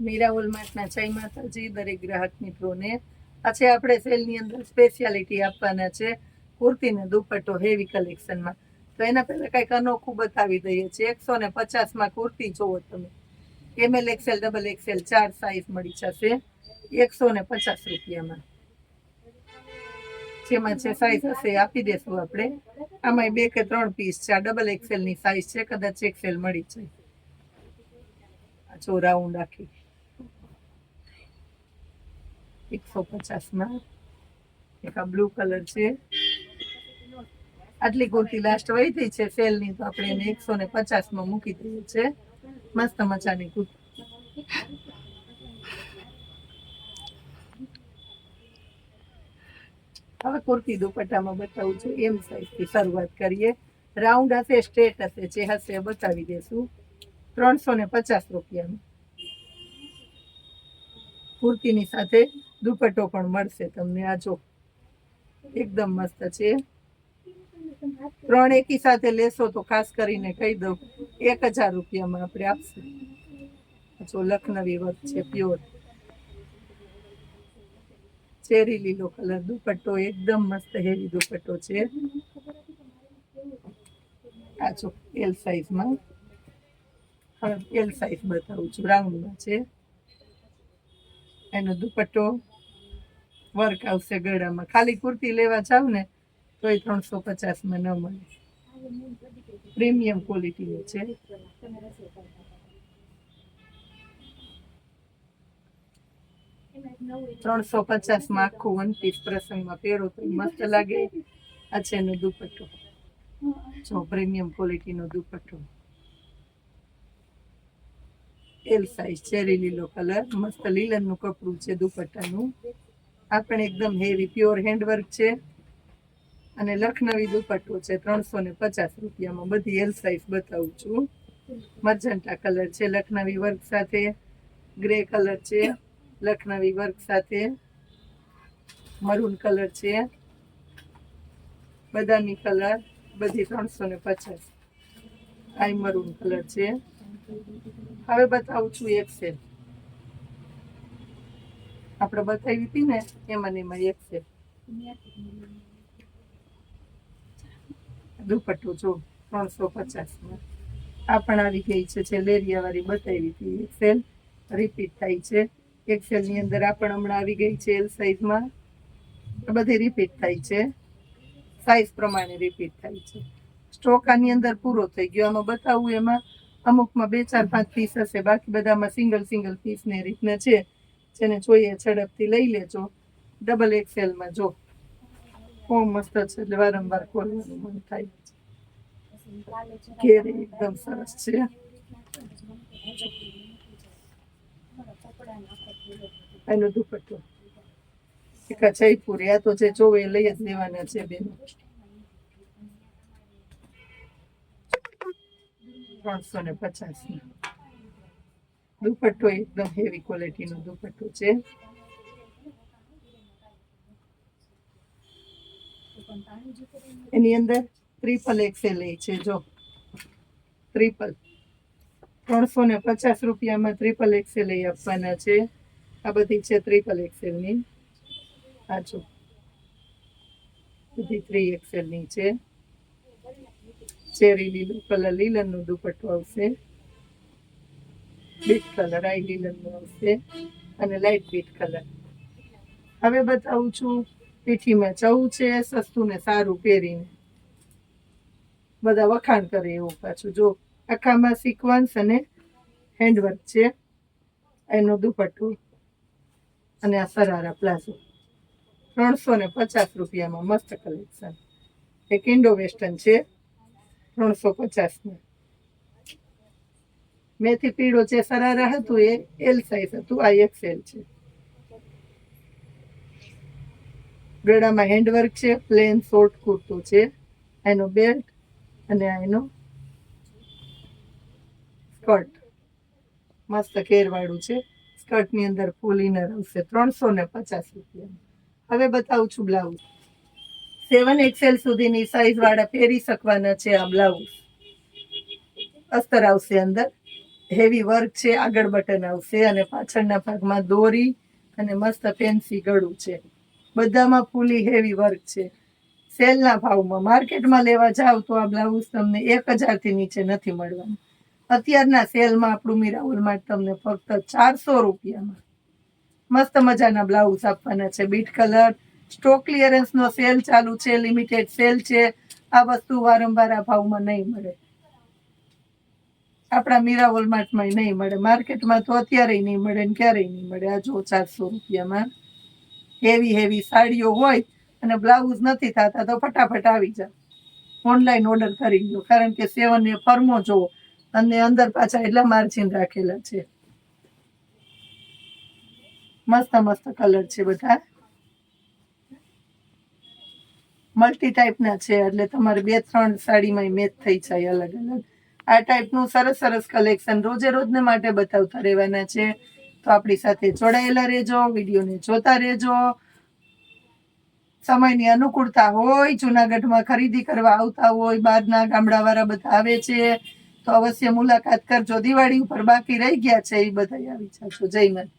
મીરા ઓલમાર્ટના જય માતાજી, દરેક ગ્રાહક મિત્રોને આજે આપણે સેલની અંદર સ્પેશિયાલિટી આપવાના છે, કુર્તીને દુપટ્ટો હેવી કલેક્શનમાં તો એના પહેલાં કંઈક અનોખું બતાવી દઈએ છીએ. એકસો ને પચાસમાં કુર્તી જોવો તમે. M L XL double XL ચાર સાઈઝ મળી જશે. એકસો ને પચાસ રૂપિયામાં. જેમાં જે સાઈઝ હશે આપી દેશું આપણે. આમાં બે કે ત્રણ પીસ છે. આ ડબલ એક્સેલની સાઈઝ છે. કદાચ એક્સેલ મળી જાય. આ જો રાઉન્ડ આખી. એકસો પચાસમાં એક આ બ્લુ કલર છે. આટલી કુર્તી લાસ્ટ વહી છે સેલની, તો આપણે એને એકસો ને પચાસમાં મૂકી દઈએ છે. મસ્ત મજાની કુર્તી. હવે કુર્તી દુપટ્ટામાં બતાવું છું, એમ સાઈઝથી શરૂઆત કરીએ. રાઉન્ડ હશે સ્ટ્રેટ હશે, જે હશે બતાવી દેશું. ત્રણસો ને પચાસ રૂપિયાનું. કુર્તીની સાથે દુપટ્ટો પણ મળશે તમને. આ જો, એકદમ મસ્ત છે. ત્રણ એકી સાથે લેશો તો ખાસ કરીને કહી દઉં, એક હજાર રૂપિયામાં આપણે આપશે. જો લખનવી વર્ક છે પ્યોર ચેરી લીલો કલર દુપટ્ટો, એકદમ મસ્ત હેવી દુપટ્ટો છે. આ જો એલ સાઈઝમાં એલ સાઈઝ બતાવું છું રાઉન્ડમાં છે. એનો દુપટ્ટો વર્ક આવશે ગળામાં. ખાલી કુર્તી લેવા જાવ ને તો એ ત્રણસો પચાસમાં ન મળે. પ્રીમિયમ ક્વોલિટીનું છે. ત્રણસો પચાસમાં આખું વન પીસ પ્રસંગમાં પહેરો તો મસ્ત લાગે. આ છે એનો દુપટ્ટો. જો, પ્રીમિયમ ક્વોલિટીનો દુપટ્ટો. એલ સાઈઝ ચેરી લીલો કલર મસ્ત લીલનનું કપડું છે દુપટ્ટાનું. આ પણ એકદમ હેવી પ્યોર હેન્ડવર્ક છે. અને લખનવી દુપટ્ટો છે, ત્રણસો ને પચાસ રૂપિયામાં. બધી એલ સાઈઝ બતાવું છું. મર્જન્ટા કલર છે, લખનવી વર્ક સાથે. ગ્રે કલર છે, લખનવી વર્ક સાથે. મરૂન કલર છે. બદામી કલર બધી ત્રણસો ને પચાસ. આઈ મરૂન કલર છે. હવે બતાવું છું એક્સેલ આપણે બતાવી હતી ને એમાં એમાં છે. દુપટ્ટો જો, ત્રણસો પચાસમાં આ પણ આવી ગઈ છે, જે લેરિયાવાળી બતાવી હતી. એક્સેલ રિપીટ થાય છે. એક્સેલની અંદર આ પણ હમણાં આવી ગઈ છે એલ સાઇઝમાં બધી રિપીટ થાય છે. સાઈઝ પ્રમાણે રિપીટ થાય છે. સ્ટોક આની અંદર પૂરો થઈ ગયો. આમાં બતાવું એમાં, અમુકમાં બે ચાર પાંચ પીસ હશે. બાકી બધામાં સિંગલ સિંગલ પીસ ને રીતના છે. જેને જોઈએ ઝડપથી લઈ લેજો. ડબલ એક્સેલમાં જો. બહુ મસ્ત છે એટલે વારંવાર ખોલવાનું મન થાય. ઘેર એકદમ સરસ છે. એનો દુપટ્ટો. એક જયપુરી આ તો જે જોવે એ લઈ જ લેવાના છે બેન. ત્રણસો ને પચાસ દુપટ્ટો એકદમ હેવી ક્વોલિટીનો દુપટ્ટો છે. એની અંદર ટ્રિપલ એક્સેલ છે, જો. ટ્રિપલ ત્રણસો ને પચાસ રૂપિયામાં ટ્રિપલ એક્સેલ આપવાના છે. આ બધી છે ટ્રિપલ એક્સેલની આ જો. બધી થ્રી એક્સેલની છે. ચેરી લીલું કલર લીલનનો દુપટ્ટો આવશે. બીટ કલર આઈ લીલનનો આવશે અને લાઇટ બીટ કલર હવે બતાવું છું, પીઠીમાં જવું છે સસ્તું ને સારું પહેરીને. બધા વખાણ કરે એવું પાછું. જો આખામાં સિક્વન્સ અને હેન્ડવર્ક છે, એનો દુપટ્ટો. અને આ સરારા પ્લાઝો. ત્રણસો ને પચાસ રૂપિયામાં મસ્ત કલેક્શન એક ઇન્ડો વેસ્ટર્ન છે, ત્રણસો પચાસમાં મેથી પીળો જે સરારા હતું એ એલ સાઈઝ હતું, આ એક્સેલ છે. ગળામાં હેન્ડવર્ક છે પ્લેન શોર્ટ કુર્તો છે, એનો બેલ્ટ અને એનો સ્કર્ટ મસ્ત કેરવાળું છે. સ્કર્ટની અંદર ફૂલ ઇનર આવશે, ત્રણસો ને પચાસ રૂપિયા હવે બતાવું છું બ્લાઉઝ સેવન એક્સેલ સુધીની સાઈઝ વાળા પહેરી શકવાના છે આ બ્લાઉઝ અસ્તર આવશે અંદર. હેવી વર્ક છે, આગળ બટન આવશે અને પાછળના ભાગમાં દોરી અને મસ્ત ફેન્સી ગળું છે. બધામાં ફૂલી હેવી વર્ક છે. સેલના ભાવમાં માર્કેટમાં લેવા જાવ તો આ બ્લાઉઝ તમને એક હજારથી નીચે નથી મળવાનું. અત્યારના સેલમાં આપણું મીરાવલમાં તમને ફક્ત ચારસો રૂપિયામાં. મસ્ત મજાના બ્લાઉઝ આપવાના છે બીટ કલર સ્ટોક ક્લિયરન્સનો સેલ ચાલુ છે લિમિટેડ સેલ છે. આ વસ્તુ વારંવાર આ ભાવમાં નહીં મળે. આપણા મીરા વોલમાર્ટમાં નહીં મળે. માર્કેટમાં તો અત્યારે નહીં મળે ને ક્યારેય નહીં મળે. આ જો ચારસો રૂપિયામાં હેવી હેવી સાડીઓ હોય અને બ્લાઉઝ નથી થતા, તો ફટાફટ આવી જા ઓનલાઈન ઓર્ડર કરી લો કારણ કે સેવન એ ફર્મો જોવો અને અંદર પાછા એટલા માર્જિન રાખેલા છે. મસ્ત મસ્ત કલર છે બધા. મલ્ટી ટાઈપના છે, એટલે તમારે બે, ત્રણ સાડીમાં મેચ થઈ જાય અલગ અલગ. આ ટાઈપનું સરસ સરસ કલેક્શન રોજે રોજને માટે બતાવતા રહેવાના છે. તો આપણી સાથે જોડાયેલા રહેજો, વિડીયોને જોતા રહેજો. સમયની અનુકૂળતા હોય, જુનાગઢમાં ખરીદી કરવા આવતા હોય, બહારના ગામડાવાળા બધા આવે છે, તો અવશ્ય મુલાકાત કરજો. દિવાળી ઉપર બાકી રહી ગયા છે, એ બધા આવી જશો. જય માતા